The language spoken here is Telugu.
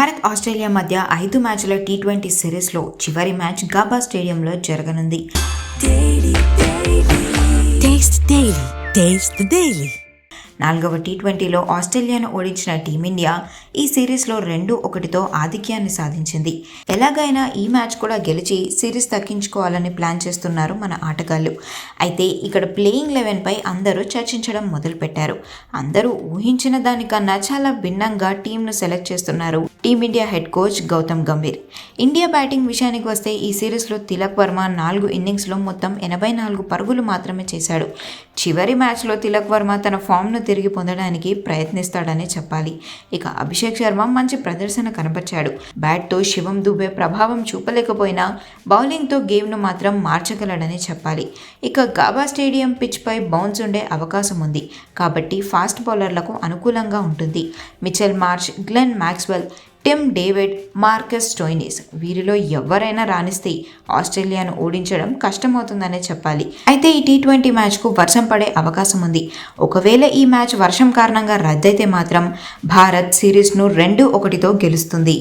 భారత్ ఆస్ట్రేలియా మధ్య ఐదు మ్యాచ్ల టీ ట్వంటీ సిరీస్లో చివరి మ్యాచ్ గాబా స్టేడియంలో జరగనుంది. నాలుగవ టీ ట్వంటీలో ఆస్ట్రేలియాను ఓడించిన టీమిండియా ఈ సిరీస్లో రెండు ఒకటితో ఆధిక్యాన్ని సాధించింది. ఎలాగైనా ఈ మ్యాచ్ కూడా గెలిచి సిరీస్ తగ్గించుకోవాలని ప్లాన్ చేస్తున్నారు మన ఆటగాళ్ళు అయితే ఇక్కడ ప్లేయింగ్ లెవెన్పై అందరూ చర్చించడం మొదలుపెట్టారు. అందరూ ఊహించిన దానికన్నా చాలా భిన్నంగా టీంను సెలెక్ట్ చేస్తున్నారు team India head coach Gautam Gambhir. India batting విషయానికి వస్తే ఈ సిరీస్లో తిలక్ వర్మ నాలుగు ఇన్నింగ్స్లో మొత్తం ఎనభై నాలుగు పరుగులు మాత్రమే చేశాడు. చివరి మ్యాచ్లో తిలక్ వర్మ తన ఫామ్ను తిరిగి పొందడానికి ప్రయత్నిస్తాడనే చెప్పాలి. ఇక అభిషేక్ శర్మ మంచి ప్రదర్శన కనపరిచాడు. బ్యాట్తో శివం దుబే ప్రభావం చూపలేకపోయినా బౌలింగ్తో గేమ్ను మాత్రం మార్చగలడని చెప్పాలి. ఇక గాబా స్టేడియం పిచ్పై బౌన్స్ ఉండే అవకాశం ఉంది. కాబట్టి ఫాస్ట్ బౌలర్లకు అనుకూలంగా ఉంటుంది. Mitchell Marsh Glenn Maxwell Tim David Marcus Stoinis. వీరిలో ఎవరైనా రాణిస్తే ఆస్ట్రేలియాను ఓడించడం కష్టమవుతుందనే చెప్పాలి. అయితే ఈ టీ ట్వంటీ మ్యాచ్కు వర్షం పడే అవకాశం ఉంది. ఒకవేళ ఈ మ్యాచ్ వర్షం కారణంగా రద్దయితే మాత్రం భారత్ సిరీస్ను రెండు ఒకటితో గెలుస్తుంది.